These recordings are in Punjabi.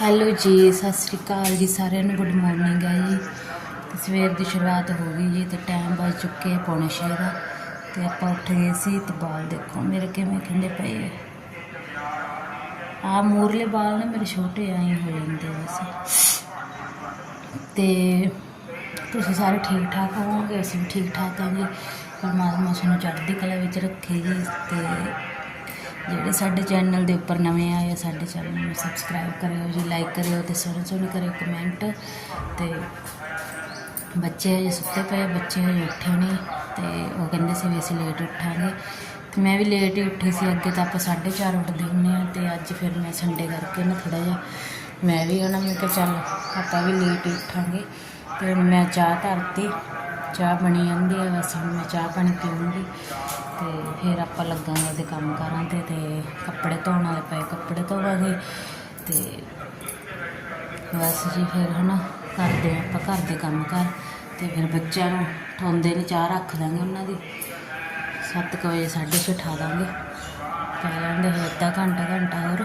ਹੈਲੋ ਜੀ, ਸਤਿ ਸ੍ਰੀ ਅਕਾਲ ਜੀ ਸਾਰਿਆਂ ਨੂੰ, ਗੁੱਡ ਮਾਰਨਿੰਗ ਹੈ ਜੀ। ਤੇ ਸਵੇਰ ਦੀ ਸ਼ੁਰੂਆਤ ਹੋ ਗਈ ਜੀ, ਤੇ ਟਾਈਮ ਵੱਜ ਚੁੱਕੇ ਪੌਣੇ ਛੇ ਦਾ। ਤੇ ਆਪਾਂ ਉੱਠ ਗਏ ਸੀ ਤੇ ਬਾਲ ਦੇਖੋ, ਮੇਰੇ ਕਿਵੇਂ ਖਿੰਡੇ ਪਏ ਆ। ਮੂਰਲੇ ਬਾਲ ਨੇ ਮੇਰੇ ਛੋਟੇ ਆਏ ਹੋ ਜਾਂਦੇ ਬਸ ਤੇ ਤੁਸੀਂ ਸਾਰੇ ਠੀਕ ਠਾਕ ਹੋਵੋਗੇ? ਅਸੀਂ ਵੀ ਠੀਕ ਠਾਕ ਹਾਂ ਜੀ। ਪਰਮਾਤਮਾ ਸਾਨੂੰ ਚੜ੍ਹਦੀ ਕਲਾ ਵਿੱਚ ਰੱਖੇ ਜੀ, ਤੇ ਜਿਹੜੇ ਸਾਡੇ ਚੈਨਲ ਦੇ ਉੱਪਰ ਨਵੇਂ ਆਏ ਆ, ਸਾਡੇ ਚੈਨਲ ਨੂੰ ਸਬਸਕ੍ਰਾਈਬ ਕਰਿਓ ਜੀ ਲਾਈਕ ਕਰਿਓ ਤੇ ਸੋਹਣੇ ਸੋਹਣੇ ਕਰਿਓ ਕਮੈਂਟ ਤੇ ਬੱਚੇ ਹਜੇ ਸੁੱਤੇ ਪਏ ਬੱਚੇ ਹਜੇ ਉੱਠੇ ਨਹੀਂ ਤੇ ਉਹ ਕਹਿੰਦੇ ਸੀ ਵੀ ਅਸੀਂ ਲੇਟ ਉੱਠਾਂਗੇ। ਤੇ ਮੈਂ ਵੀ ਲੇਟ ਹੀ ਉੱਠੀ ਸੀ, ਅੱਗੇ ਤਾਂ ਆਪਾਂ 4:30 ਉੱਠਦੇ ਹੁੰਦੇ ਆ ਤੇ ਅੱਜ ਫਿਰ ਮੈਂ ਸੰਡੇ ਕਰਕੇ ਨਾ ਥੋੜਾ ਜਿਹਾ ਮੈਂ ਵੀ ਉਹਨਾਂ ਮੈਂ ਕਿਹਾ ਚੱਲ ਆਪਾਂ ਵੀ ਲੇਟ ਹੀ ਉੱਠਾਂਗੇ। ਤੇ ਹੁਣ ਮੈਂ ਚਾਹ ਧਰਤੀ, ਚਾਹ ਬਣੀ ਜਾਂਦੀ ਹੈ ਬਸ ਹੁਣ ਮੈਂ ਚਾਹ ਪਾਣੀ ਪੀਊਂਗੀ। ਤੇ ਫਿਰ ਆਪਾਂ ਲੱਗਾਂਗੇ ਉਹਦੇ ਕੰਮ ਕਾਰਾਂ ਤੇ ਤੇ ਕੱਪੜੇ ਧੋਣ ਵਾਲੇ ਪਏ ਕੱਪੜੇ ਧੋਵਾਂਗੇ ਤੇ ਬਸ ਜੀ ਫਿਰ ਹਨਾ ਕਰਦੇ ਹਾਂ ਆਪਾਂ ਘਰ ਦੇ ਕੰਮ ਕਰ ਤੇ ਫਿਰ ਬੱਚਿਆਂ ਨੂੰ ਠੋਂਦੇ ਨੇ ਚਾਹ ਰੱਖ ਦਾਂਗੇ ਉਹਨਾਂ ਦੀ। 7 ਵਜੇ ਸਾਢੇ ਛੇ ਉਠਾ ਦਾਂਗੇ। ਪੈ ਜਾਂਦੇ ਫਿਰ ਅੱਧਾ ਘੰਟਾ ਘੰਟਾ ਹੋਰ।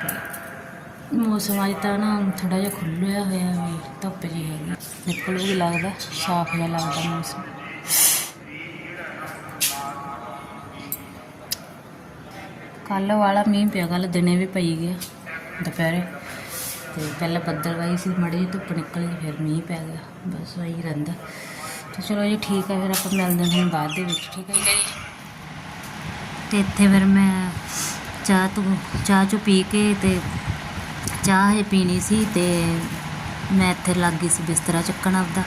ਤੇ ਮੌਸਮ ਅੱਜ ਤਾਂ ਨਾ ਥੋੜਾ ਜਿਹਾ ਖੁੱਲਿਆ ਹੋਇਆ ਵੀ ਧੁੱਪ ਜੀ ਹੈਗੀ। ਨਿਕਲੂਗੀ ਲੱਗਦਾ, ਸਾਫ਼ ਜਿਹਾ ਲੱਗਦਾ ਮੌਸਮ। ਕੱਲ ਵਾਲਾ ਮੀਂਹ ਪਿਆ ਕੱਲ ਦਿਨੇ ਵੀ ਪਈ ਗਿਆ ਦੁਪਹਿਰੇ। ਤੇ ਪਹਿਲਾਂ ਬੱਦਲਵਾਈ ਸੀ ਮੜੀ ਧੁੱਪ ਨਿਕਲ ਗਈ ਫਿਰ ਮੀਂਹ ਪੈ ਗਿਆ ਬਸ ਵਹੀ ਰਹਿੰਦਾ। ਤੇ ਚਲੋ ਜੀ ਠੀਕ ਹੈ ਫਿਰ ਆਪਾਂ ਮਿਲਦੇ ਹਾਂ ਬਾਅਦ ਦੇ ਵਿੱਚ ਠੀਕ ਹੈ ਜੀ? ਤੇ ਇੱਥੇ ਫਿਰ ਮੈਂ ਚਾਹ ਤੋਂ ਚਾਹ ਚੋ ਪੀ ਕੇ ਤੇ ਚਾਹ ਹਜੇ ਪੀਣੀ ਸੀ ਤੇ ਮੈਂ ਇੱਥੇ ਲੱਗ ਗਈ ਸੀ ਬਿਸਤਰਾ ਚੱਕਣ ਆਪਦਾ।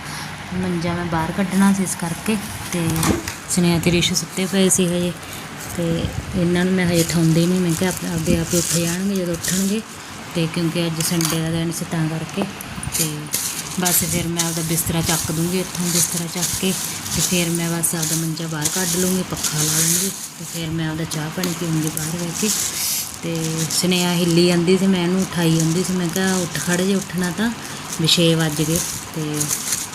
ਮੰਜਾ ਮੈਂ ਬਾਹਰ ਕੱਢਣਾ ਸੀ ਇਸ ਕਰਕੇ ਤੇ ਸੁਨੇਹਾ ਤੇ ਰਿਸ਼ੂ ਸੁੱਤੇ ਪਏ ਸੀ ਹਜੇ। ਤੇ ਇਹਨਾਂ ਨੂੰ ਮੈਂ ਹਜੇ ਠਾਉਂਦੀ ਨਹੀਂ। ਮੈਂ ਕਿਹਾ ਆਪਦੇ ਆਪ ਹੀ ਉੱਠ ਜਾਣਗੇ, ਜਦੋਂ ਉੱਠਣਗੇ। ਤੇ ਕਿਉਂਕਿ ਅੱਜ ਸੰਡੇ ਦਾ ਦਿਨ ਸੀ ਤਾਂ ਕਰਕੇ। ਤੇ ਬਸ ਫਿਰ ਮੈਂ ਆਪਦਾ ਬਿਸਤਰਾ ਚੱਕ ਦੂੰਗੀ, ਇੱਥੋਂ ਬਿਸਤਰਾ ਚੱਕ ਕੇ। ਤੇ ਫਿਰ ਮੈਂ ਬਸ ਆਪਦਾ ਮੰਜਾ ਬਾਹਰ ਕੱਢ ਲੂੰਗੀ, ਪੱਖਾ ਲਾ ਲੂੰਗੀ। ਤੇ ਫਿਰ ਮੈਂ ਆਪਦਾ ਚਾਹ ਪਾਣੀ ਪੀਊਂਗੀ ਬਾਹਰ ਬਹਿ ਕੇ। ਤੇ ਸੁਨੇਹਾ ਹਿੱਲੀ ਜਾਂਦੀ ਸੀ, ਮੈਂ ਇਹਨੂੰ ਉਠਾਈ ਜਾਂਦੀ ਸੀ। ਮੈਂ ਕਿਹਾ ਉੱਠ ਖੜ ਜੇ, ਉੱਠਣਾ ਤਾਂ ਵੀ ਛੇ ਵੱਜ ਗਏ। ਤੇ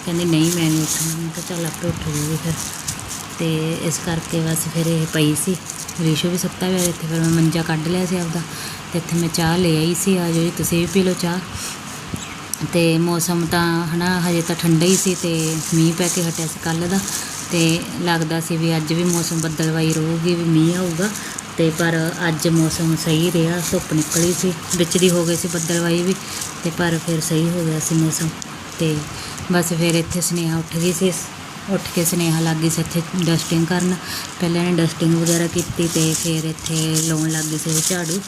ਕਹਿੰਦੀ, ਨਹੀਂ, ਮੈਂ ਨਹੀਂ ਉੱਠਣਾ। ਮੈਂ ਕਿਹਾ, ਚੱਲ, ਆਪੇ ਉੱਠ ਜੂਗੀ ਫਿਰ। ਤੇ ਇਸ ਕਰਕੇ ਬਸ ਫਿਰ ਇਹ ਪਈ ਸੀ। ਰੀਸ਼ੂ ਵੀ ਸੁੱਤਾ ਹੋਇਆ ਇੱਥੇ, ਫਿਰ ਮੈਂ ਮੰਜਾ ਕੱਢ ਲਿਆ ਸੀ ਆਪਦਾ ਤੇ ਇੱਥੇ ਮੈਂ ਚਾਹ ਲੈ ਆਈ ਸੀ, ਆ ਜੀ, ਤੁਸੀਂ ਵੀ ਪੀ ਲਓ ਚਾਹ। ਤੇ ਮੌਸਮ ਤਾਂ ਹਨਾ, ਹਜੇ ਤਾਂ ਠੰਡਾ ਹੀ ਸੀ ਤੇ ਮੀਂਹ ਪੈ ਕੇ ਹਟਿਆ ਸੀ ਕੱਲ ਦਾ। ਤੇ ਲੱਗਦਾ ਸੀ ਵੀ ਅੱਜ ਵੀ ਮੌਸਮ ਬੱਦਲਵਾਈ ਰਹੂਗੀ, ਵੀ ਮੀਂਹ ਆਊਗਾ। ਤੇ ਪਰ ਅੱਜ ਮੌਸਮ ਸਹੀ ਰਿਹਾ, ਧੁੱਪ ਨਿਕਲੀ ਸੀ, ਵਿੱਚ ਦੀ ਹੋ ਗਈ ਸੀ ਬੱਦਲਵਾਈ ਵੀ, ਤੇ ਪਰ ਫਿਰ ਸਹੀ ਹੋ ਗਿਆ ਸੀ ਮੌਸਮ। ਤੇ ਬਸ ਫਿਰ ਇੱਥੇ ਸੁਨੇਹਾ ਉੱਠ ਗਈ ਸੀ ਉੱਠ ਕੇ ਸੁਨੇਹਾ ਲੱਗ ਗਈ ਸੀ ਇੱਥੇ ਡਸਟਿੰਗ ਕਰਨ। ਪਹਿਲਾਂ ਇਹਨੇ ਡਸਟਿੰਗ ਵਗੈਰਾ ਕੀਤੀ ਤੇ ਫਿਰ ਇੱਥੇ ਲਾਉਣ ਲੱਗ ਗਈ ਸੀ ਇਹ ਝਾੜੂ।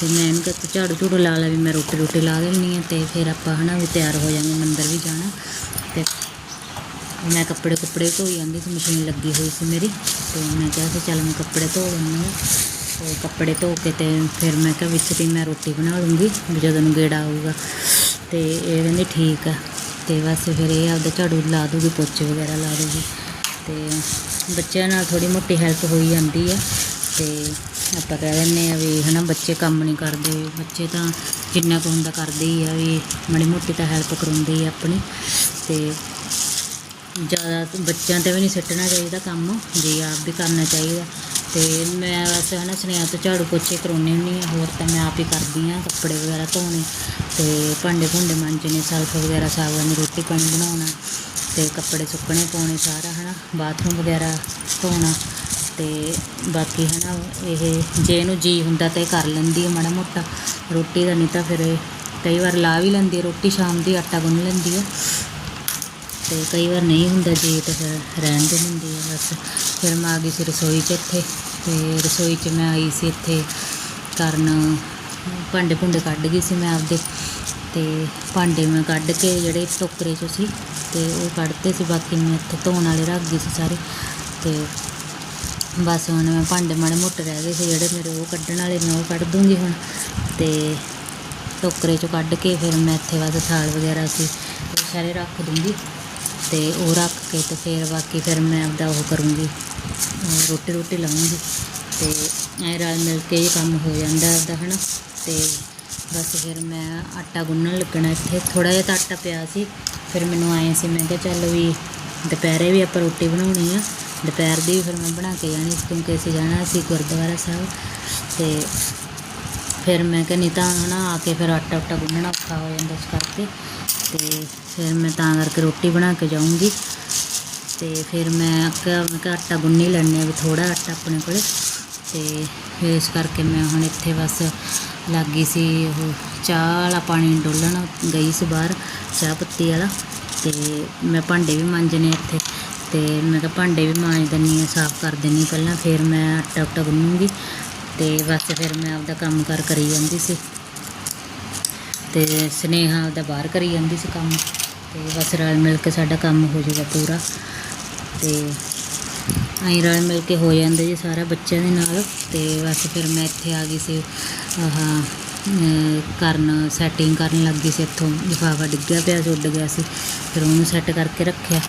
ਤੇ ਮੈਂ ਇਹਨੂੰ ਕਿਹਾ ਝਾੜੂ ਝੂੜੂ ਲਾ ਲੈ ਵੀ ਮੈਂ ਰੋਟੀ ਰੋਟੀ ਲਾ ਦੇਣੀ ਆ ਤੇ ਫਿਰ ਆਪਾਂ ਹਨਾ ਵੀ ਤਿਆਰ ਹੋ ਜਾਵਾਂਗੇ ਮੰਦਰ ਵੀ ਜਾਣਾ। ਤੇ ਮੈਂ ਕੱਪੜੇ ਕੁੱਪੜੇ ਧੋਈ ਜਾਂਦੀ ਸੀ, ਮਸ਼ੀਨ ਲੱਗੀ ਹੋਈ ਸੀ ਮੇਰੀ। ਤੇ ਮੈਂ ਕਿਹਾ ਸੀ, ਚੱਲ ਮੈਂ ਕੱਪੜੇ ਧੋ ਲੈਂਦੀ ਹਾਂ ਉਹ ਕੱਪੜੇ ਧੋ ਕੇ ਤੇ ਫਿਰ ਮੈਂ ਕਿਹਾ, ਵਿੱਚ ਦੀ ਮੈਂ ਰੋਟੀ ਬਣਾ ਲੂੰਗੀ ਵੀ ਜਦੋਂ ਨੂੰ ਗੇੜਾ ਆਊਗਾ। ਤੇ ਇਹ ਕਹਿੰਦੀ, ਠੀਕ ਆ। ਤੇ ਬਸ ਫਿਰ ਇਹ ਆਪਦਾ ਝਾੜੂ ਲਾ ਦੂਗੀ, ਪੋਚੇ ਵਗੈਰਾ ਲਾ ਦੂਗੀ। ਤੇ ਬੱਚਿਆਂ ਨਾਲ ਥੋੜੀ ਮੋਟੀ ਹੈਲਪ ਹੋਈ ਜਾਂਦੀ ਆ। ਤੇ ਆਪਾਂ ਕਹਿ ਦਿੰਦੇ ਆ ਵੀ ਹਨਾ, ਬੱਚੇ ਕੰਮ ਨਹੀਂ ਕਰਦੇ। ਬੱਚੇ ਤਾਂ ਜਿੰਨਾ ਕੁ ਹੁੰਦਾ ਕਰਦੇ ਹੀ ਆ, ਵੀ ਮਾੜੀ ਮੋਟੀ ਤਾਂ ਹੈਲਪ ਕਰਾਉਂਦੇ ਹੀ ਆ ਆਪਣੀ। ਤੇ ਜ਼ਿਆਦਾ ਬੱਚਿਆਂ ਤੇ ਵੀ ਨਹੀਂ ਸਿੱਟਣਾ ਚਾਹੀਦਾ ਕੰਮ, ਜੇ ਆਪ ਵੀ ਕਰਨਾ ਚਾਹੀਦਾ। ਤੇ ਮੈਂ ਵੈਸੇ ਹਨਾ ਸੁਨੇਹਾ ਤੋਂ ਝਾੜੂ ਪੋਚੇ ਕਰਾਉਣੀ ਹੁੰਦੀ ਹਾਂ, ਹੋਰ ਤਾਂ ਮੈਂ ਆਪ ਹੀ ਕਰਦੀ ਹਾਂ, ਕੱਪੜੇ ਵਗੈਰਾ ਧੋਣੇ ਤੇ ਭਾਂਡੇ ਭੁੰਡੇ ਮਾਂਜਣੇ, ਸਲਫ ਵਗੈਰਾ ਸਾਬਣ ਰੋਟੀ ਪਾਣੀ ਬਣਾਉਣਾ ਤੇ ਕੱਪੜੇ ਸੁੱਕਣੇ ਪਾਉਣੇ ਸਾਰਾ ਹਨਾ, ਬਾਥਰੂਮ ਵਗੈਰਾ ਧੋਣਾ ਤੇ ਬਾਕੀ ਹਨਾ ਇਹ ਜੇ ਇਹਨੂੰ ਜੀ ਹੁੰਦਾ ਤਾਂ ਇਹ ਕਰ ਲੈਂਦੀ ਹੈ ਮਾੜਾ ਮੋਟਾ, ਰੋਟੀ ਦਾ ਨਹੀਂ ਤਾਂ ਫਿਰ ਇਹ ਕਈ ਵਾਰ ਲਾ ਵੀ ਲੈਂਦੀ ਰੋਟੀ ਸ਼ਾਮ ਦੀ ਆਟਾ ਗੁੰਨ ਲੈਂਦੀ ਹੈ। ਤੇ ਕਈ ਵਾਰ ਨਹੀਂ ਹੁੰਦਾ ਜੇ, ਤਾਂ ਫਿਰ ਰਹਿਣ ਦੇ ਹੁੰਦੀ ਹੈ ਬਸ। ਫਿਰ ਮੈਂ ਆ ਗਈ ਸੀ ਰਸੋਈ 'ਚ ਇੱਥੇ, ਤੇ ਰਸੋਈ 'ਚ ਮੈਂ ਆਈ ਸੀ ਇੱਥੇ ਕਰਨ, ਭਾਂਡੇ ਭੁੰਡੇ ਕੱਢ ਗਈ ਸੀ ਮੈਂ ਆਪਦੇ। ਤੇ ਭਾਂਡੇ ਮੈਂ ਕੱਢ ਕੇ ਜਿਹੜੇ ਟੋਕਰੇ 'ਚ ਸੀ, ਤੇ ਉਹ ਕੱਢਤੇ ਸੀ, ਬਾਕੀ ਮੈਂ ਇੱਥੇ ਧੋਣ ਵਾਲੇ ਰੱਖ ਗਈ ਸੀ ਸਾਰੇ। ਤੇ ਬਸ ਹੁਣ ਮੈਂ ਭਾਂਡੇ ਮਾੜੇ ਮੋਟੇ ਰਹਿ ਗਏ ਸੀ, ਜਿਹੜੇ ਮੇਰੇ ਉਹ ਕੱਢਣ ਵਾਲੇ ਨੇ ਉਹ ਕੱਢ ਦੂੰਗੀ ਹੁਣ। ਤੇ ਟੋਕਰੇ 'ਚੋਂ ਕੱਢ ਕੇ ਫਿਰ ਮੈਂ ਇੱਥੇ ਬਸ ਥਾਲ ਵਗੈਰਾ ਸੀ ਉਹ ਸਾਰੇ ਰੱਖ ਦੂੰਗੀ। ਤੇ ਉਹ ਰੱਖ ਕੇ ਤੇ ਫਿਰ ਬਾਕੀ ਫਿਰ ਮੈਂ ਆਪਦਾ ਉਹ ਕਰੂੰਗੀ। ਰੋਟੀ ਰੋਟੀ ਲਾਉਂਗੀ ਤੇ ਐ ਰਲ ਮਿਲ ਕੇ ਇਹ ਕੰਮ ਹੋ ਜਾਂਦਾ ਆਪਦਾ, ਹਨਾ? ਤੇ ਬਸ ਫਿਰ ਮੈਂ ਆਟਾ ਗੁੰਨਣ ਲੱਗਣਾ ਇੱਥੇ। ਥੋੜਾ ਜਿਹਾ ਤਾਂ ਆਟਾ ਪਿਆ ਸੀ, ਫਿਰ ਮੈਨੂੰ ਆਏ ਸੀ, ਮੈਂ ਕਿਹਾ ਚੱਲ ਵੀ ਦੁਪਹਿਰੇ ਵੀ ਆਪਾਂ ਰੋਟੀ ਬਣਾਉਣੀ ਆ। ਦੁਪਹਿਰ ਦੀ ਵੀ ਫਿਰ ਮੈਂ ਬਣਾ ਕੇ ਜਾਣੀ ਕਿਉਂਕਿ ਅਸੀਂ ਜਾਣਾ ਸੀ ਗੁਰਦੁਆਰਾ ਸਾਹਿਬ। ਤੇ ਫਿਰ ਮੈਂ ਕਿਹਾ ਨਹੀਂ ਤਾਂ, ਹਨਾ, ਆ ਕੇ ਫਿਰ ਆਟਾ ਉਟਾ ਗੁੰਨਣਾ ਔਖਾ ਹੋ ਜਾਂਦਾ ਇਸ ਕਰਕੇ। ਤੇ ਫਿਰ ਮੈਂ ਤਾਂ ਕਰਕੇ ਰੋਟੀ ਬਣਾ ਕੇ ਜਾਊਂਗੀ। ਤੇ ਫਿਰ ਮੈਂ ਕਿਹਾ ਮੈਂ ਕਿਹਾ ਆਟਾ ਗੁੰਨੀ ਹੀ ਲੈਂਦੇ ਹਾਂ ਵੀ ਥੋੜਾ ਆਟਾ ਆਪਣੇ ਕੋਲੇ। ਤੇ ਫਿਰ ਇਸ ਕਰਕੇ ਮੈਂ ਹੁਣ ਇੱਥੇ ਬਸ ਲੱਗ ਗਈ ਸੀ ਉਹ ਚਾਹ ਵਾਲਾ ਪਾਣੀ ਡੋਲਣ ਗਈ ਸੀ ਬਾਹਰ, ਚਾਹ ਪੱਤੀ ਵਾਲਾ। ਤੇ ਮੈਂ ਭਾਂਡੇ ਵੀ ਮਾਂਜਨੇ ਇੱਥੇ। ਤੇ ਮੈਂ ਕਿਹਾ ਭਾਂਡੇ ਵੀ ਮਾਂਜ ਦਿੰਦੀ ਹਾਂ, ਸਾਫ਼ ਕਰ ਦਿੰਦੀ ਪਹਿਲਾਂ ਫਿਰ ਮੈਂ ਆਟਾ ਉਟਾ ਗੁੰਨੂੰਗੀ। ਤੇ ਬਸ ਫਿਰ ਮੈਂ ਆਪਦਾ ਕੰਮ ਕਾਰ ਕਰੀ ਜਾਂਦੀ ਸੀ। ਤੇ ਸਨੇਹਾ ਆਪਦਾ ਬਾਹਰ ਕਰੀ ਜਾਂਦੀ ਸੀ ਕੰਮ ਤੇ ਬਸ ਰਲ ਮਿਲ ਕੇ ਸਾਡਾ ਕੰਮ ਹੋ ਜਾਊਗਾ ਪੂਰਾ ਤੇ ਐਂ ਰਲ ਮਿਲ ਕੇ ਹੋ ਜਾਂਦਾ ਜੀ ਸਾਰਾ ਬੱਚਿਆਂ ਦੇ ਨਾਲ ਤੇ ਬਸ ਫਿਰ ਮੈਂ ਇੱਥੇ ਆ ਗਈ ਸੀ, ਆਹ ਕਰਨ ਸੈਟਿੰਗ ਕਰਨ ਲੱਗ ਗਈ ਸੀ ਇੱਥੋਂ। ਲਿਫਾਫਾ ਡਿੱਗਿਆ ਪਿਆ ਸੀ, ਉੱਡ ਗਿਆ ਸੀ। ਫਿਰ ਉਹਨੂੰ ਸੈੱਟ ਕਰਕੇ ਰੱਖਿਆ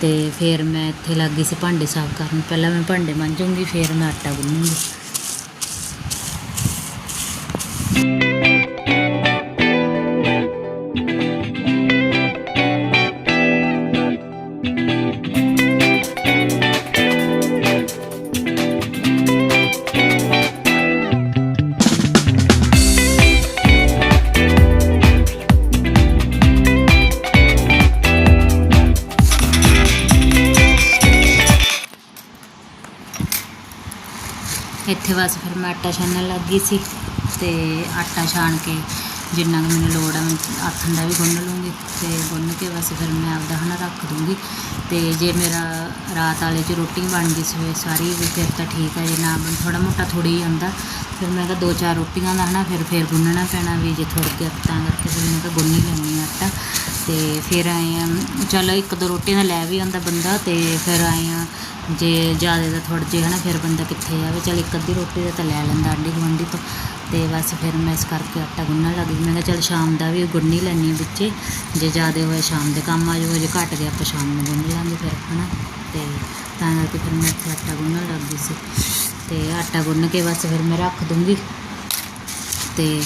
ਤੇ ਫਿਰ ਮੈਂ ਇੱਥੇ ਲੱਗ ਗਈ ਸੀ ਭਾਂਡੇ ਸਾਫ਼ ਕਰਨ। ਪਹਿਲਾਂ ਮੈਂ ਭਾਂਡੇ ਮਾਂਜੂੰਗੀ, ਫਿਰ ਮੈਂ ਆਟਾ ਗੁੰਨੂੰਗੀ ਇੱਥੇ ਬਸ ਫਿਰ ਮੈਂ ਆਟਾ ਛਾਣਨ ਲੱਗ ਗਈ ਸੀ ਤੇ ਆਟਾ ਛਾਣ ਕੇ ਜਿੰਨਾ ਕੁ ਮੈਨੂੰ ਲੋੜ ਆ, ਮੈਂ ਆਥਣ ਦਾ ਵੀ ਗੁੰਨ ਲੂੰਗੀ ਤੇ ਗੁੰਨ ਕੇ ਬਸ ਫਿਰ ਮੈਂ ਆਪਦਾ ਹਨਾ ਰੱਖ ਦੂੰਗੀ। ਤੇ ਜੇ ਮੇਰਾ ਰਾਤ ਵਾਲੇ 'ਚ ਰੋਟੀ ਬਣ ਗਈ ਸਵੇ ਸਾਰੀ ਵੀ ਫਿਰ ਤਾਂ ਠੀਕ ਹੈ ਜੇ ਨਾ ਬਣ ਥੋੜਾ ਮੋਟਾ ਥੋੜੀ ਆਉਂਦਾ, ਫਿਰ ਮੈਂ ਕਿਹਾ ਦੋ ਚਾਰ ਰੋਟੀਆਂ ਦਾ ਹਨਾ ਫਿਰ ਫਿਰ ਗੁੰਨਣਾ ਪੈਣਾ ਵੀ ਜੇ ਥੋੜ੍ਹ ਗਿਆ ਤਾਂ ਕਰਕੇ ਫਿਰ ਮੈਂ ਕਿਹਾ ਗੁੰਨ ਹੀ ਲੈਂਦੀ ਹਾਂ ਆਟਾ। ਅਤੇ ਫਿਰ ਆਏ ਆ, ਚਲੋ ਇੱਕ ਦੋ ਰੋਟੀਆਂ ਦਾ ਲੈ ਵੀ ਆਉਂਦਾ ਬੰਦਾ ਅਤੇ ਫਿਰ ਆਏ ਆ ਜੇ ਜ਼ਿਆਦਾ ਤਾਂ ਦਾ ਥੋੜ੍ਹ ਹੈ ਨਾ ਫਿਰ ਬੰਦਾ ਕਿੱਥੇ ਜਾਵੇ ਚਲ ਇੱਕ ਅੱਧੀ ਰੋਟੀ ਦਾ ਤਾਂ ਲੈ ਲੈਂਦਾ ਆਂਢੀ ਗੁਆਂਢੀ ਤੋਂ ਅਤੇ ਬਸ ਫਿਰ ਮੈਂ ਇਸ ਕਰਕੇ ਆਟਾ ਗੁੰਨਣ ਲੱਗ ਗਈ। ਮੈਂ ਕਿਹਾ ਚਲ ਸ਼ਾਮ ਦਾ ਵੀ ਗੁੰਨ ਹੀ ਲੈਂਦੀ ਹਾਂ ਵਿੱਚੇ, ਜੇ ਜ਼ਿਆਦਾ ਹੋਏ ਸ਼ਾਮ ਦੇ ਕੰਮ ਆ ਜਾਊਗਾ ਜੇ ਘੱਟ ਗਿਆ ਆਪਾਂ ਸ਼ਾਮ ਨੂੰ ਗੁੰਨ ਲਾਂਗੇ ਫਿਰ ਹੈ ਨਾ ਅਤੇ ਤਾਂ ਕਰਕੇ ਫਿਰ ਮੈਂ ਇੱਥੇ ਆਟਾ ਗੁੰਨਣ ਲੱਗ ਗਈ ਸੀ। ਅਤੇ ਆਟਾ ਗੁੰਨ ਕੇ ਬਸ ਫਿਰ ਮੈਂ ਰੱਖ ਦੂੰਗੀ। ਅਤੇ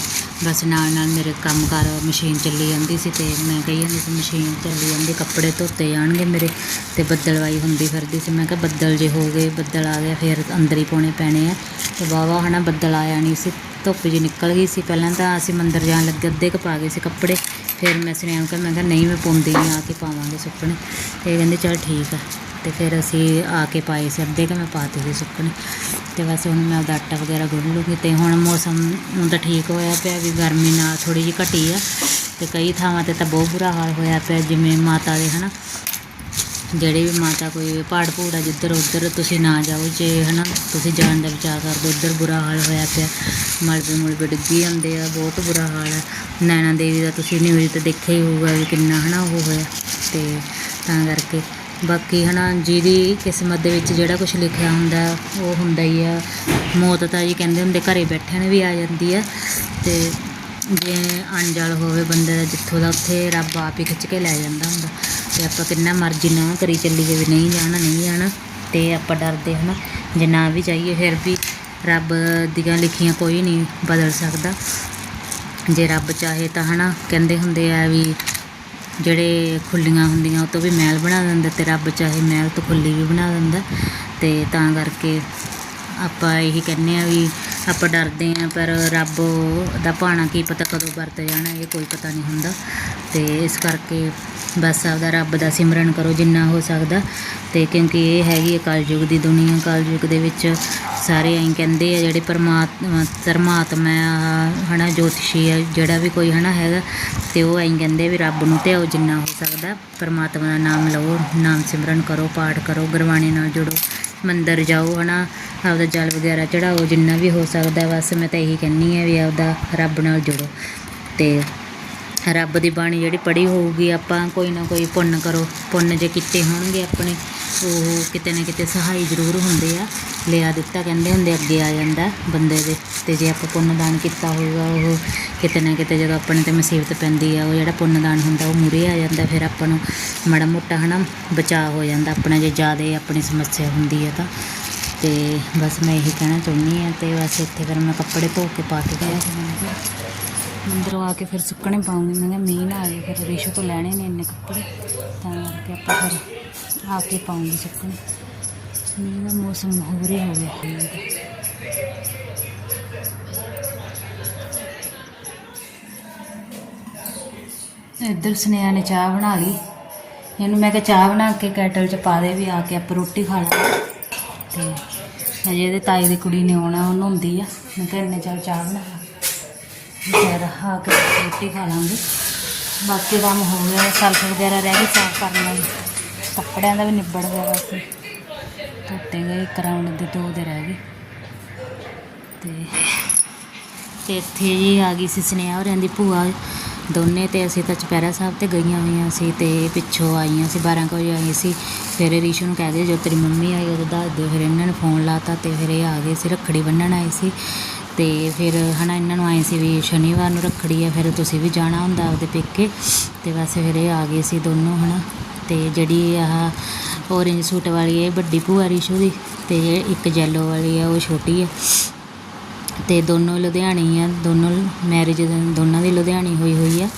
ਬਸ ਨਾਲ ਨਾਲ ਮੇਰੇ ਕੰਮ ਕਾਰ ਮਸ਼ੀਨ ਚੱਲੀ ਜਾਂਦੀ ਸੀ ਤੇ ਮੈਂ ਕਹੀ ਜਾਂਦੀ ਸੀ, ਮਸ਼ੀਨ ਚੱਲੀ ਜਾਂਦੀ, ਕੱਪੜੇ ਧੋਤੇ ਜਾਣਗੇ ਮੇਰੇ। ਤੇ ਬੱਦਲਵਾਈ ਹੁੰਦੀ ਫਿਰਦੀ ਸੀ। ਮੈਂ ਕਿਹਾ, ਬੱਦਲ ਜੇ ਹੋ ਗਏ, ਬੱਦਲ ਆ ਗਿਆ, ਫਿਰ ਅੰਦਰ ਹੀ ਪਾਉਣੇ ਪੈਣੇ ਆ। ਤੇ ਵਾਹਵਾ ਹਨਾ, ਬੱਦਲ ਆਇਆ ਨਹੀਂ ਸੀ, ਧੁੱਪ ਜੀ ਨਿਕਲ ਗਈ ਸੀ। ਪਹਿਲਾਂ ਤਾਂ ਅਸੀਂ ਮੰਦਰ ਜਾਣ ਲੱਗੇ, ਅੱਧੇ ਕੁ ਪਾ ਗਏ ਸੀ ਕੱਪੜੇ। ਫਿਰ ਮੈਂ ਸੁਨੇਹਾ ਕਿਹਾ ਮੈਂ ਕਿਹਾ, ਨਹੀਂ, ਮੈਂ ਪਾਉਂਦੀ ਨਹੀਂ ਆ ਕੇ ਪਾਵਾਂਗੇ ਸੁੱਕਣੇ। ਤੇ ਇਹ ਕਹਿੰਦੇ, ਚਲ ਠੀਕ ਆ। ਅਤੇ ਫਿਰ ਅਸੀਂ ਆ ਕੇ ਪਾਏ ਸੀ, ਅੱਧੇ ਕੁ ਮੈਂ ਪਾਤੇ ਸੀ ਸੁੱਕਣੇ। ਅਤੇ ਬਸ ਹੁਣ ਮੈਂ ਉਹਦਾ ਆਟਾ ਵਗੈਰਾ ਗੁੰਨ ਲੂੰਗੀ ਤੇ ਹੁਣ ਮੌਸਮ ਹੁਣ ਤਾਂ ਠੀਕ ਹੋਇਆ ਪਿਆ ਵੀ ਗਰਮੀ ਨਾਲ ਥੋੜ੍ਹੀ ਜਿਹੀ ਘਟੀ ਆ। ਅਤੇ ਕਈ ਥਾਵਾਂ ਤੇ ਤਾਂ ਬਹੁਤ ਬੁਰਾ ਹਾਲ ਹੋਇਆ ਪਿਆ, ਜਿਵੇਂ ਮਾਤਾ ਦੇ ਹੈ ਨਾ ਜਿਹੜੇ ਵੀ ਮਾਤਾ ਕੋਈ ਪਹਾੜ ਪੂੜਾ ਜਿੱਧਰ ਉੱਧਰ ਤੁਸੀਂ ਨਾ ਜਾਓ ਜੇ, ਹਨਾ, ਤੁਸੀਂ ਜਾਣ ਦਾ ਵਿਚਾਰ ਕਰਦੇ, ਉੱਧਰ ਬੁਰਾ ਹਾਲ ਹੋਇਆ ਪਿਆ। ਮਲਬੇ ਮੁਲਬੇ ਡਿੱਗੀ ਜਾਂਦੇ ਆ, ਬਹੁਤ ਬੁਰਾ ਹਾਲ ਹੈ ਨੈਣਾ ਦੇਵੀ ਦਾ ਤੁਸੀਂ ਨਿਊਜ਼ ਤੇ ਦੇਖਿਆ ਹੀ ਹੋਊਗਾ ਵੀ ਕਿੰਨਾ, ਹਨਾ, ਉਹ ਹੋਇਆ। ਤੇ ਤਾਂ ਕਰਕੇ ਬਾਕੀ ਹੈ ਨਾ ਜਿਹਦੀ ਕਿਸਮਤ ਦੇ ਵਿੱਚ ਜਿਹੜਾ ਕੁਝ ਲਿਖਿਆ ਹੁੰਦਾ, ਉਹ ਹੁੰਦਾ ਹੀ ਆ। ਮੌਤ ਤਾਂ ਜੀ ਕਹਿੰਦੇ ਹੁੰਦੇ ਘਰੇ ਬੈਠਣ ਵੀ ਆ ਜਾਂਦੀ ਆ। ਤੇ ਜੇ ਅਣਜਲ ਹੋਵੇ ਬੰਦੇ ਦਾ, ਜਿੱਥੋਂ ਦਾ ਉੱਥੇ ਰੱਬ ਆਪ ਹੀ ਖਿੱਚ ਕੇ ਲੈ ਜਾਂਦਾ ਹੁੰਦਾ। ਤੇ ਆਪਾਂ ਕਿੰਨਾ ਮਰਜ਼ੀ ਨਾ ਕਰੀ ਚੱਲੀਏ ਵੀ ਨਹੀਂ ਜਾਣਾ ਨਹੀਂ ਜਾਣਾ। ਤੇ ਆਪਾਂ ਡਰਦੇ ਹਨਾ, ਜੇ ਨਾ ਵੀ ਜਾਈਏ ਫਿਰ ਵੀ ਰੱਬ ਦੀਆਂ ਲਿਖੀਆਂ ਕੋਈ ਨਹੀਂ ਬਦਲ ਸਕਦਾ। ਜੇ ਰੱਬ ਚਾਹੇ ਤਾਂ ਹਨਾ, ਕਹਿੰਦੇ ਹੁੰਦੇ ਆ ਵੀ ਜਿਹੜੇ ਖੁੱਲੀਆਂ ਹੁੰਦੀਆਂ, ਉਹ ਤੋਂ ਵੀ ਮਹਿਲ ਬਣਾ ਦਿੰਦਾ ਤੇ ਰੱਬ ਚਾਹੇ ਮਹਿਲ ਤੋਂ ਖੁੱਲੀ ਵੀ ਬਣਾ ਦਿੰਦਾ। ਤੇ ਤਾਂ ਕਰਕੇ ਆਪਾਂ ਇਹੀ ਕਹਿੰਦੇ ਆ ਵੀ ਆਪਾਂ ਡਰਦੇ ਆ ਪਰ ਰੱਬ ਦਾ ਭਾਣਾ ਕੀ ਪਤਾ ਕਦੋਂ ਵਰਤ ਜਾਣਾ, ਇਹ ਕੋਈ ਪਤਾ ਨਹੀਂ ਹੁੰਦਾ। ਤੇ ਇਸ ਕਰਕੇ ਬਸ ਆਪਦਾ ਰੱਬ ਦਾ ਸਿਮਰਨ ਕਰੋ ਜਿੰਨਾ ਹੋ ਸਕਦਾ। ਤੇ ਕਿਉਂਕਿ ਇਹ ਹੈਗੀ ਹੈ ਕਲਯੁਗ ਦੀ ਦੁਨੀਆ ਕਲਯੁਗ ਦੇ ਵਿੱਚ ਸਾਰੇ ਐਂ ਕਹਿੰਦੇ ਆ ਜਿਹੜੇ ਪਰਮਾਤਮਾ ਧਰਮਾਤਮਾ ਆ, ਹਨਾ ਜੋਤਸ਼ੀ ਆ ਜਿਹੜਾ ਵੀ ਕੋਈ ਹਨਾ ਹੈਗਾ ਤੇ ਉਹ ਐਂ ਕਹਿੰਦੇ ਵੀ ਰੱਬ ਨੂੰ ਧਿਆਓ ਜਿੰਨਾ ਹੋ ਸਕਦਾ। ਪਰਮਾਤਮਾ ਦਾ ਨਾਮ ਲਓ ਨਾਮ ਸਿਮਰਨ ਕਰੋ ਪਾਠ ਕਰੋ ਗੁਰਬਾਣੀ ਨਾਲ ਜੁੜੋ ਮੰਦਰ ਜਾਓ ਹਨਾ ਆਪਦਾ ਜਲ ਵਗੈਰਾ ਚੜਾਓ ਜਿੰਨਾ ਵੀ ਹੋ ਸਕਦਾ ਬਸ ਮੈਂ ਤਾਂ ਇਹੀ ਕਹਿੰਨੀ ਆ ਵੀ ਆਪਦਾ ਰੱਬ ਨਾਲ ਜੁੜੋ। ਤੇ ਰੱਬ ਦੀ ਬਾਣੀ ਜਿਹੜੀ ਪੜ੍ਹੀ ਹੋਊਗੀ, ਆਪਾਂ ਕੋਈ ਨਾ ਕੋਈ ਪੁੰਨ ਕਰੋ, ਪੁੰਨ ਜੇ ਕੀਤੇ ਹੋਣਗੇ ਆਪਣੇ, ਉਹ ਕਿਤੇ ਨਾ ਕਿਤੇ ਸਹਾਈ ਜ਼ਰੂਰ ਹੁੰਦੇ ਆ। ਲਿਆ ਦਿੱਤਾ, ਕਹਿੰਦੇ ਹੁੰਦੇ ਅੱਗੇ ਆ ਜਾਂਦਾ ਬੰਦੇ ਦੇ, ਤੇ ਜੇ ਆਪਾਂ ਪੁੰਨ ਦਾਨ ਕੀਤਾ ਹੋਊਗਾ, ਉਹ ਕਿਤੇ ਨਾ ਕਿਤੇ ਜਦੋਂ ਆਪਣੇ ਤੇ ਮੁਸੀਬਤ ਪੈਂਦੀ ਆ, ਉਹ ਜਿਹੜਾ ਪੁੰਨ ਦਾਨ ਹੁੰਦਾ, ਉਹ ਮੂਰੇ ਆ ਜਾਂਦਾ, ਫਿਰ ਆਪਾਂ ਨੂੰ ਮਾੜਾ ਮੋਟਾ ਹਨਾ ਬਚਾਅ ਹੋ ਜਾਂਦਾ, ਆਪਣਾ ਜੇ ਜ਼ਿਆਦਾ ਆਪਣੀ ਸਮੱਸਿਆ ਹੁੰਦੀ ਆ ਤਾਂ। ਤੇ ਬਸ ਮੈਂ ਇਹੀ ਕਹਿਣਾ ਚਾਹੁੰਦੀ ਆ, ਤੇ ਬਸ ਇੱਥੇ ਫਿਰ ਮੈਂ ਕੱਪੜੇ ਧੋ ਕੇ ਪਾ ਕੇ ਗਿਆ। ਅੰਦਰੋਂ ਆ ਕੇ ਫਿਰ ਸੁੱਕਣੇ ਪਾਉਂਗੀ ਮੈਂ ਕਿਹਾ ਮੀਂਹ ਨਾ ਆ ਜਾਏ ਫਿਰ ਰਿਸ਼ੂ ਤੋਂ ਲੈਣੇ ਨੇ ਇੰਨੇ ਕੱਪੜੇ, ਤਾਂ ਕਰਕੇ ਆਪਾਂ ਫਿਰ ਆ ਕੇ ਪਾਉਂਗੀ ਸੁੱਕਣੇ। ਮੀਂਹ ਦਾ ਮੌਸਮ ਹੋ ਹੋ ਗਿਆ। ਇੱਧਰ ਸੁਨੇਹਾ ਨੇ ਚਾਹ ਬਣਾ ਲਈ। ਇਹਨੂੰ ਮੈਂ ਕਿਹਾ ਚਾਹ ਬਣਾ ਕੇ ਕੈਟਲ 'ਚ ਪਾ ਦੇ ਵੀ ਆ ਕੇ ਆਪਾਂ ਰੋਟੀ ਖਾ ਲਾਂਗੇ। ਤੇ ਅਜੇ ਇਹਦੇ ਤਾਈ ਦੀ ਕੁੜੀ ਨੇ ਆਉਣਾ ਉਹ ਨਹਾਉਂਦੀ ਆ। ਮੈਂ ਕਿਹਾ ਇੰਨੇ ਚੱਲ ਚਾਹ ਬਣਾ ਲਾ ਆ ਕੇ ਰੋਟੀ ਖਾ ਲਾਂਗੇ। ਬਾਕੀ ਕੰਮ ਹੋ ਗਿਆ, ਸਲਫ ਵਗੈਰਾ ਰਹਿ ਗਈ, ਸਾਫ਼ ਕਰਨ ਵਾਲੀ। ਕੱਪੜਿਆਂ ਦਾ ਵੀ ਨਿਬੜ ਗਿਆ ਬਸ। ਧੋਤੇ ਗਏ ਕਰਾਉਣ ਦੇ ਦੋ ਦੇ ਰਹਿ ਗਏ। ਤੇ ਤੇ ਇੱਥੇ ਜੀ ਆ ਗਈ ਸੀ ਸੁਨੇਹਾ ਹੋਰਾਂ ਦੀ ਭੂਆ। ਦੋਨੇ ਤੇ ਅਸੀਂ ਤਾਂ ਚੁਪਹਿਰਾ ਸਾਹਿਬ ਤੇ ਗਈਆਂ ਹੋਈਆਂ ਸੀ ਤੇ ਪਿੱਛੋਂ ਆਈਆਂ ਸੀ 12 ਕੁ ਵਜੇ ਆਈ ਸੀ। ਫਿਰ ਰੀਸ਼ੂ ਨੂੰ ਕਹਿ ਦੇ ਜੋ ਤੇਰੀ ਮੰਮੀ ਆਈ ਉਦੋਂ ਦੱਸ ਦੇ ਫਿਰ ਇਹਨਾਂ ਨੇ ਫੋਨ ਲਾਤਾ ਤੇ ਫਿਰ ਇਹ ਆ ਗਏ ਸੀ, ਰੱਖੜੀ ਬੰਨਣ ਆਏ ਸੀ। ਅਤੇ ਫਿਰ ਹੈ ਨਾ ਇਹਨਾਂ ਨੂੰ ਆਏ ਸੀ ਵੀ ਸ਼ਨੀਵਾਰ ਨੂੰ ਰੱਖੜੀ ਆ ਫਿਰ ਤੁਸੀਂ ਵੀ ਜਾਣਾ ਹੁੰਦਾ ਆਪਦੇ ਪੇਕੇ। ਅਤੇ ਬਸ ਫਿਰ ਇਹ ਆ ਗਏ ਸੀ ਦੋਨੋਂ ਹੈ ਨਾ ਅਤੇ ਜਿਹੜੀ ਆਹ orange ਸੂਟ ਵਾਲੀ ਇਹ ਵੱਡੀ ਭੂਆ ਰਿਸ਼ੂ ਦੀ ਅਤੇ ਇੱਕ ਜੈਲੋ ਵਾਲੀ ਆ ਉਹ ਛੋਟੀ ਆ। ਅਤੇ ਦੋਨੋਂ ਲੁਧਿਆਣੀ ਆ ਦੋਨੋਂ ਮੈਰਿਜ ਦੋਨਾਂ ਦੀ ਲੁਧਿਆਣੀ ਹੋਈ ਹੋਈ ਆ।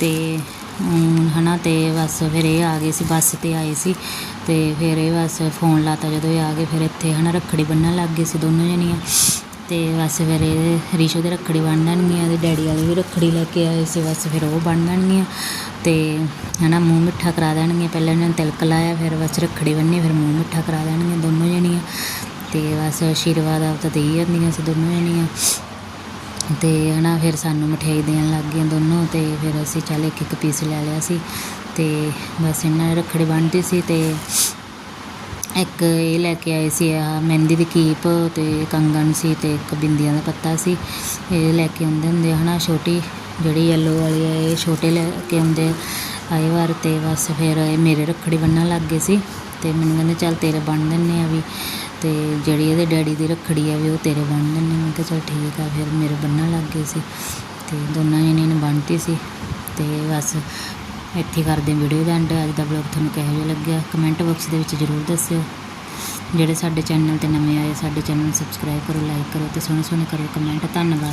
ਤੇ ਅਮ, ਹਨਾ ਤੇ ਬਸ ਫਿਰ ਇਹ ਆ ਗਏ ਸੀ ਬੱਸ ਤੇ ਆਏ ਸੀ। ਤੇ ਫਿਰ ਇਹ ਬਸ ਫੋਨ ਲਾਤਾ ਜਦੋਂ ਇਹ ਆ ਗਏ ਫਿਰ ਇੱਥੇ ਹਨਾ ਰੱਖੜੀ ਬੰਨਣ ਲੱਗ ਗਏ ਸੀ ਦੋਨੋਂ ਜਣੀਆਂ। ਅਤੇ ਬਸ ਫਿਰ ਇਹ ਰੀਸ਼ੋ ਦੇ ਰੱਖੜੀ ਬੰਨਣਗੀਆਂ ਇਹਦੇ ਡੈਡੀ ਵਾਲੇ ਵੀ ਰੱਖੜੀ ਲੈ ਕੇ ਆਏ ਸੀ, ਬਸ ਫਿਰ ਉਹ ਬਣ ਜਾਣਗੀਆਂ ਅਤੇ ਹੈ ਨਾ ਮੂੰਹ ਮਿੱਠਾ ਕਰਾ ਦੇਣਗੀਆਂ, ਪਹਿਲਾਂ ਇਹਨਾਂ ਨੇ ਤਿਲਕ ਲਾਇਆ, ਫਿਰ ਬਸ ਰੱਖੜੀ ਬੰਨ੍ਹੀ, ਫਿਰ ਮੂੰਹ ਮਿੱਠਾ ਕਰਾ ਦੇਣਗੀਆਂ ਦੋਨੋਂ ਜਣੀਆਂ ਅਤੇ ਬਸ ਆਸ਼ੀਰਵਾਦ ਆਪ ਤਾਂ ਦੇਈ ਜਾਂਦੀਆਂ ਸੀ ਦੋਨੋਂ ਜਣੀਆਂ ਅਤੇ ਹੈ ਨਾ ਫਿਰ ਸਾਨੂੰ ਮਠਿਆਈ ਦੇਣ ਲੱਗ ਗਈਆਂ ਦੋਨੋਂ ਅਤੇ ਫਿਰ ਅਸੀਂ ਚੱਲ ਇੱਕ ਇੱਕ ਪੀਸ ਲੈ ਲਿਆ ਸੀ ਅਤੇ ਬਸ ਇਹਨਾਂ ਨੇ ਰੱਖੜੀ ਬੰਨ੍ਹਦੀ ਸੀ ਅਤੇ ਇੱਕ ਇਹ ਲੈ ਕੇ ਆਏ ਸੀ, ਆਹ ਮਹਿੰਦੀ ਦੀ ਕੀਪ ਅਤੇ ਕੰਗਣ ਸੀ ਅਤੇ ਇੱਕ ਬਿੰਦੀਆਂ ਦਾ ਪੱਤਾ ਸੀ। ਇਹ ਲੈ ਕੇ ਆਉਂਦੇ ਹੁੰਦੇ ਆ ਨਾ ਛੋਟੀ ਜਿਹੜੀ ਯੈਲੋ ਵਾਲੀ ਆ, ਇਹ ਛੋਟੇ ਲੈ ਕੇ ਆਉਂਦੇ ਆਏ ਵਾਰ ਅਤੇ ਬਸ ਫਿਰ ਇਹ ਮੇਰੇ ਰੱਖੜੀ ਬੰਨਣ ਲੱਗ ਗਏ ਸੀ ਅਤੇ ਮੈਨੂੰ ਕਹਿੰਦੇ, ਚੱਲ ਤੇਰੇ ਬੰਨ ਦਿੰਦੇ ਹਾਂ ਵੀ। ਅਤੇ ਜਿਹੜੀ ਇਹਦੇ ਡੈਡੀ ਦੀ ਰੱਖੜੀ ਆ ਵੀ ਉਹ ਤੇਰੇ ਬੰਨ ਦਿੰਨੇ ਮੈਂ ਕਿਹਾ, ਚੱਲ ਠੀਕ ਆ। ਫਿਰ ਮੇਰੇ ਬੰਨ੍ਹਣ ਲੱਗ ਗਏ ਸੀ ਅਤੇ ਦੋਨਾਂ ਜਣਿਆਂ ਨੇ ਬੰਨ੍ਹਤੀ ਸੀ ਅਤੇ ਬਸ ਇੱਥੇ ਕਰਦੇ ਹਾਂ ਵੀਡੀਓ ਦਾ ਐਂਡ ਅੱਜ ਦਾ ਬਲੌਗ ਤੁਹਾਨੂੰ ਕਿਹੋ ਜਿਹਾ ਲੱਗਿਆ? ਕਮੈਂਟ ਬਾਕਸ ਦੇ ਵਿੱਚ ਜ਼ਰੂਰ ਦੱਸਿਓ। ਜਿਹੜੇ ਸਾਡੇ ਚੈਨਲ ਤੇ ਨਵੇਂ ਆਏ, ਸਾਡੇ ਚੈਨਲ ਨੂੰ ਸਬਸਕ੍ਰਾਈਬ ਕਰੋ ਲਾਈਕ ਕਰੋ ਤੇ ਸੋਹਣੇ ਸੋਹਣੇ ਕਰੋ ਕਮੈਂਟ ਧੰਨਵਾਦ।